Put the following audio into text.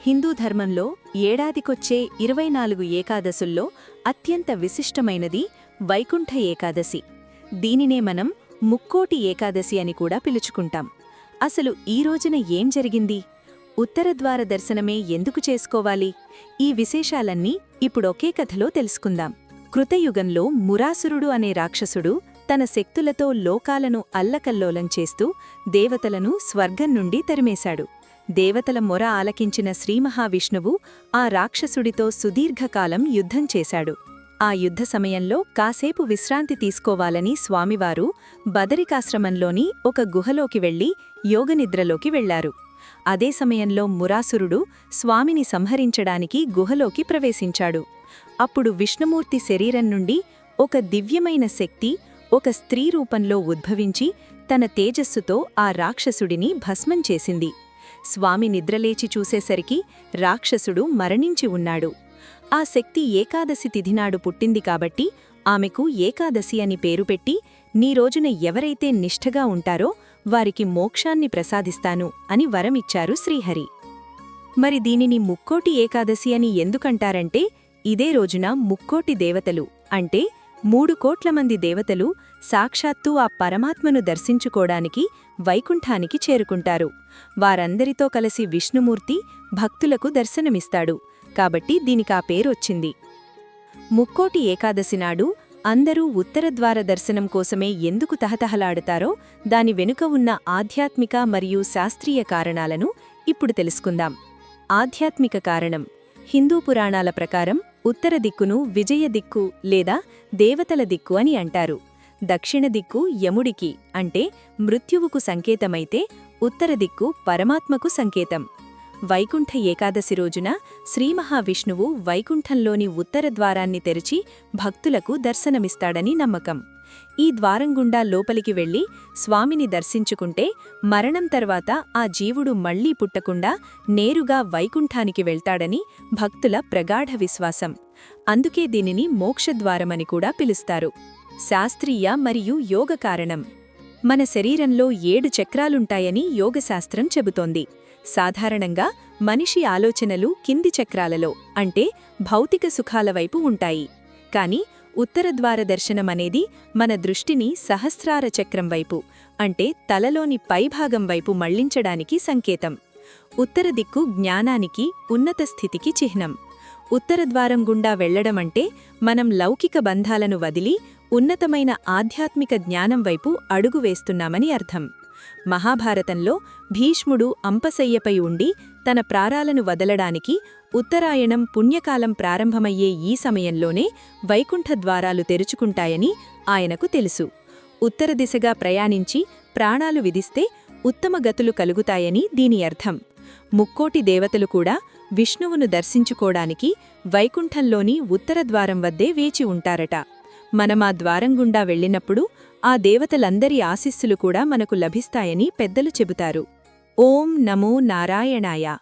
హిందూ ధర్మంలో ఏడాదికొచ్చే ఇరవై నాలుగు ఏకాదశుల్లో అత్యంత విశిష్టమైనది వైకుంఠ ఏకాదశి. దీనినే మనం ముక్కోటి ఏకాదశి అని కూడా పిలుచుకుంటాం. అసలు ఈ రోజున ఏం జరిగింది? ఉత్తరద్వార దర్శనమే ఎందుకు చేసుకోవాలి? ఈ విశేషాలన్నీ ఇప్పుడొకే కథలో తెలుసుకుందాం. కృతయుగంలో మురాసురుడు అనే రాక్షసుడు తన శక్తులతో లోకాలను అల్లకల్లోలం చేస్తూ దేవతలను స్వర్గం నుండి తరిమేశాడు. దేవతల మొర ఆలకించిన శ్రీమహావిష్ణువు ఆ రాక్షసుడితో సుదీర్ఘకాలం యుద్ధం చేశాడు. ఆ యుద్ధ సమయంలో కాసేపు విశ్రాంతి తీసుకోవాలని స్వామివారు బదరికాశ్రమంలోని ఒక గుహలోకి వెళ్ళి యోగనిద్రలోకి వెళ్ళారు అదే సమయంలో మురాసురుడు స్వామిని సంహరించడానికి గుహలోకి ప్రవేశించాడు. అప్పుడు విష్ణుమూర్తి శరీరం నుండి ఒక దివ్యమైన శక్తి ఒక స్త్రీ రూపంలో ఉద్భవించి తన తేజస్సుతో ఆ రాక్షసుడిని భస్మం చేసింది. స్వామి నిద్రలేచి చూసేసరికి రాక్షసుడు మరణించి ఉన్నాడు. ఆ శక్తి ఏకాదశి తిథినాడు పుట్టింది కాబట్టి ఆమెకు ఏకాదశి అని పేరు పెట్టి నీ రోజున ఎవరైతే నిష్ఠగా ఉంటారో వారికి మోక్షాన్ని ప్రసాదిస్తాను అని వరమిచ్చారు శ్రీహరి. మరి దీనిని ముక్కోటి ఏకాదశి అని ఎందుకంటారంటే ఇదే రోజున ముక్కోటి దేవతలు అంటే మూడు కోట్ల మంది దేవతలు సాక్షాత్తూ ఆ పరమాత్మను దర్శించుకోడానికి వైకుంఠానికి చేరుకుంటారు. వారందరితో కలిసి విష్ణుమూర్తి భక్తులకు దర్శనమిస్తాడు. కాబట్టి దీనికా పేరొచ్చింది. ముక్కోటి ఏకాదశి నాడు అందరూ ఉత్తరద్వార దర్శనం కోసమే ఎందుకు తహతహలాడతారో దాని వెనుక ఉన్న ఆధ్యాత్మిక మరియు శాస్త్రీయ కారణాలను ఇప్పుడు తెలుసుకుందాం. ఆధ్యాత్మిక కారణం. హిందూ పురాణాల ప్రకారం ఉత్తర దిక్కును విజయ దిక్కు లేదా దేవతల దిక్కు అని అంటారు. దక్షిణ దిక్కు యముడికి అంటే మృత్యువుకు సంకేతమైతే ఉత్తర దిక్కు పరమాత్మకు సంకేతం. వైకుంఠ ఏకాదశి రోజున శ్రీమహావిష్ణువు వైకుంఠంలోని ఉత్తర ద్వారాన్ని తెరిచి భక్తులకు దర్శనమిస్తాడని నమ్మకం. ఈ ద్వారం గుండా లోపలికి వెళ్ళి స్వామిని దర్శించుకుంటే మరణం తర్వాత ఆ జీవుడు మళ్ళీ పుట్టకుండా నేరుగా వైకుంఠానికి వెళ్తాడని భక్తుల ప్రగాఢ విశ్వాసం. అందుకే దీనిని మోక్షద్వారమని కూడా పిలుస్తారు. శాస్త్రీయ మరియు యోగ కారణం. మన శరీరంలో ఏడు చక్రాలుంటాయని యోగశాస్త్రం చెబుతోంది. సాధారణంగా మనిషి ఆలోచనలు కింది చక్రాలలో అంటే భౌతిక సుఖాల వైపు ఉంటాయి. కాని ఉత్తరద్వార దర్శనమనేది మన దృష్టిని సహస్రార చక్రం వైపు అంటే తలలోని పైభాగం వైపు మళ్ళించడానికి సంకేతం. ఉత్తర దిక్కు జ్ఞానానికి ఉన్నత స్థితికి చిహ్నం. ఉత్తరద్వారం గుండా వెళ్ళడమంటే మనం లౌకిక బంధాలను వదిలి ఉన్నతమైన ఆధ్యాత్మిక జ్ఞానం వైపు అడుగు వేస్తున్నామని అర్థం. మహాభారతంలో భీష్ముడు అంపశయ్యపై ఉండి తన ప్రారాలను వదలడానికి ఉత్తరాయణం పుణ్యకాలం ప్రారంభమయ్యే ఈ సమయంలోనే వైకుంఠ ద్వారాలు తెరుచుకుంటాయని ఆయనకు తెలుసు. ఉత్తర దిశగా ప్రయాణించి ప్రాణాలు విధిస్తే ఉత్తమ గతులు కలుగుతాయని దీని అర్థం. ముక్కోటి దేవతలు కూడా విష్ణువును దర్శించుకోడానికి వైకుంఠంలోని ఉత్తరద్వారం వద్దే వేచి ఉంటారట. మనమా ద్వారం గుండా వెళ్ళినప్పుడు ఆ దేవతలందరి ఆశిస్సులు కూడా మనకు లభిస్తాయని పెద్దలు చెబుతారు. ఓం నమో నారాయణాయ.